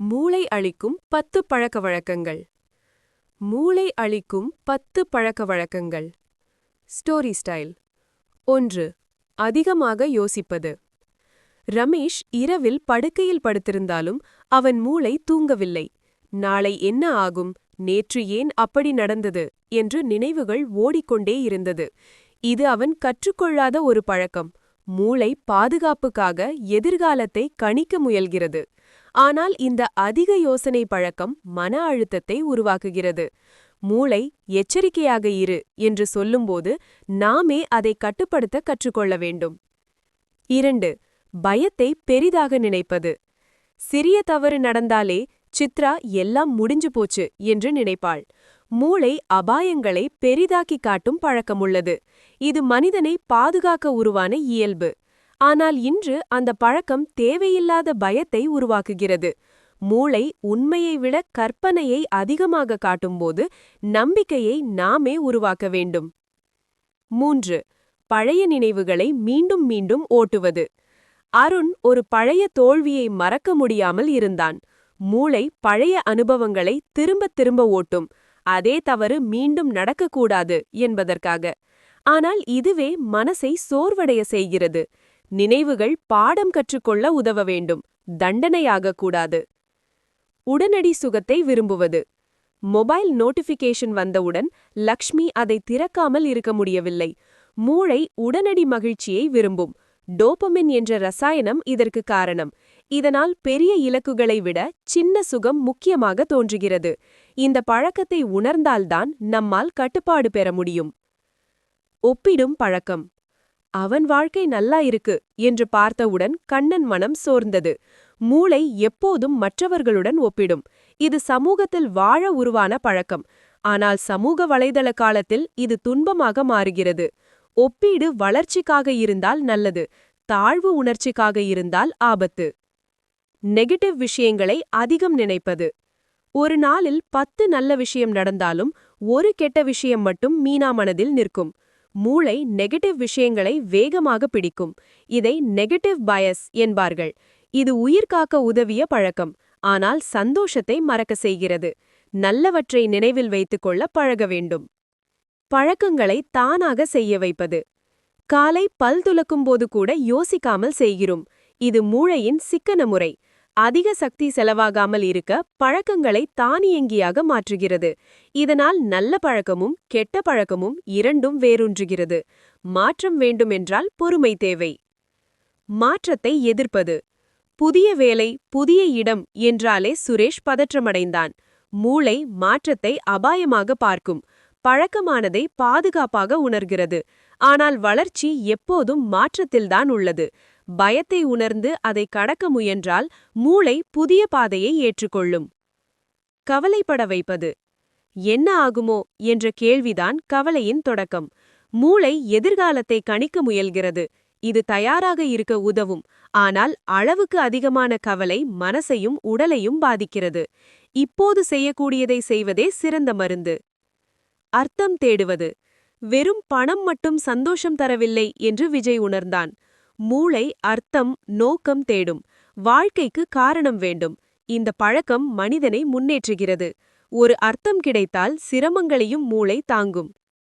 மூளை அளிக்கும் பத்து பழக்கவழக்கங்கள் மூளை அளிக்கும் பத்து பழக்க வழக்கங்கள். ஸ்டோரி ஸ்டைல் ஒன்று அதிகமாக யோசிப்பது. ரமேஷ் இரவில் படுக்கையில் படுத்திருந்தாலும் அவன் மூளை தூங்கவில்லை. நாளை என்ன ஆகும்? நேற்று ஏன் அப்படி நடந்தது? என்று நினைவுகள் ஓடிக்கொண்டே இருந்தது. இது அவன் கற்றுக்கொள்ளாத ஒரு பழக்கம். மூளை பாதுகாப்புக்காக எதிர்காலத்தை கணிக்க முயல்கிறது. ஆனால் இந்த அதிக யோசனை பழக்கம் மன அழுத்தத்தை உருவாக்குகிறது. மூளை எச்சரிக்கையாக இரு என்று சொல்லும்போது நாமே அதை கட்டுப்படுத்த கற்றுக்கொள்ள வேண்டும். இரண்டு பயத்தை பெரிதாக நினைப்பது. சிறிய தவறு நடந்தாலே சித்ரா எல்லாம் முடிஞ்சு போச்சு என்று நினைப்பாள். மூளை அபாயங்களை பெரிதாக்கி காட்டும் பழக்கமுள்ளது. இது மனிதனை பாதுகாக்க உருவான இயல்பு. ஆனால் இன்று அந்த பழக்கம் தேவையில்லாத பயத்தை உருவாக்குகிறது. மூளை உண்மையை விட கற்பனையை அதிகமாக காட்டும்போது நம்பிக்கையை நாமே உருவாக்க வேண்டும். மூன்று பழைய நினைவுகளை மீண்டும் மீண்டும் ஓட்டுவது. அருண் ஒரு பழைய தோல்வியை மறக்க முடியாமல் இருந்தான். மூளை பழைய அனுபவங்களை திரும்பத் திரும்ப ஓட்டும். அதே தவறு மீண்டும் நடக்கக்கூடாது என்பதற்காக. ஆனால் இதுவே மனசை சோர்வடைய செய்கிறது. நினைவுகள் பாடம் கற்றுக்கொள்ள உதவ வேண்டும். தண்டனையாகக்கூடாது உடனடி சுகத்தை விரும்புவது. மொபைல் நோட்டிஃபிகேஷன் வந்தவுடன் லக்ஷ்மி அதை திறக்காமல் இருக்க முடியவில்லை. மூளை உடனடி மகிழ்ச்சியை விரும்பும். டோபமின் என்ற ரசாயனம் இதற்கு காரணம். இதனால் பெரிய இலக்குகளை விட சின்ன சுகம் முக்கியமாக தோன்றுகிறது. இந்த பழக்கத்தை உணர்ந்தால்தான் நம்மால் கட்டுப்பாடு பெற முடியும். ஒப்பிடும் பழக்கம். அவன் வாழ்க்கை நல்லா இருக்கு என்று பார்த்தவுடன் கண்ணன் மனம் சோர்ந்தது. மூளை எப்போதும் மற்றவர்களுடன் ஒப்பிடும். இது சமூகத்தில் வாழ உருவான பழக்கம். ஆனால் சமூக வலைதள காலத்தில் இது துன்பமாக மாறுகிறது. ஒப்பீடு வளர்ச்சிக்காக இருந்தால் நல்லது. தாழ்வு உணர்ச்சிக்காக இருந்தால் ஆபத்து. நெகட்டிவ் விஷயங்களை அதிகம் நினைப்பது. ஒரு நாளில் பத்து நல்ல விஷயம் நடந்தாலும் ஒரு கெட்ட விஷயம் மட்டும் மீனா மனதில் நிற்கும். மூளை நெகட்டிவ் விஷயங்களை வேகமாக பிடிக்கும். இதை நெகட்டிவ் பயஸ் என்பார்கள். இது உயிர்காக்க உதவிய பழக்கம். ஆனால் சந்தோஷத்தை மறக்க செய்கிறது. நல்லவற்றை நினைவில் வைத்துக்கொள்ள பழக வேண்டும். பழக்கங்களை தானாக செய்ய வைப்பது. காலை பல் துலக்கும் போது கூட யோசிக்காமல் செய்கிறோம். இது மூளையின் சிக்கன முறை. அதிக சக்தி செலவாகாமல் இருக்க பழக்கங்களை தானியங்கியாக மாற்றுகிறது. இதனால் நல்ல பழக்கமும் கெட்ட பழக்கமும் இரண்டும் வேரூன்றுகிறது. மாற்றம் வேண்டுமென்றால் பொறுமை தேவை. மாற்றத்தை எதிர்ப்பது. புதிய வேலை புதிய இடம் என்றாலே சுரேஷ் பதற்றமடைந்தான். மூளை மாற்றத்தை அபாயமாக பார்க்கும். பழக்கமானதை பாதுகாப்பாக உணர்கிறது. ஆனால் வளர்ச்சி எப்போதும் மாற்றத்தில்தான் உள்ளது. பயத்தை உணர்ந்து அதை கடக்க முயன்றால் மூளை புதிய பாதையை ஏற்றுக்கொள்ளும். கவலைப்பட வைப்பது. என்ன ஆகுமோ என்ற கேள்விதான் கவலையின் தொடக்கம். மூளை எதிர்காலத்தை கணிக்க முயல்கிறது. இது தயாராக இருக்க உதவும். ஆனால் அளவுக்கு அதிகமான கவலை மனசையும் உடலையும் பாதிக்கிறது. இப்போது செய்யக்கூடியதை செய்வதே சிறந்த மருந்து. அர்த்தம் தேடுவது. வெறும் பணம் மட்டும் சந்தோஷம் தரவில்லை என்று விஜய் உணர்ந்தான். மூளை அர்த்தம் நோக்கம் தேடும். வாழ்க்கைக்கு காரணம் வேண்டும். இந்த பழக்கம் மனிதனை முன்னேற்றுகிறது. ஒரு அர்த்தம் கிடைத்தால் சிரமங்களையும் மூளை தாங்கும்.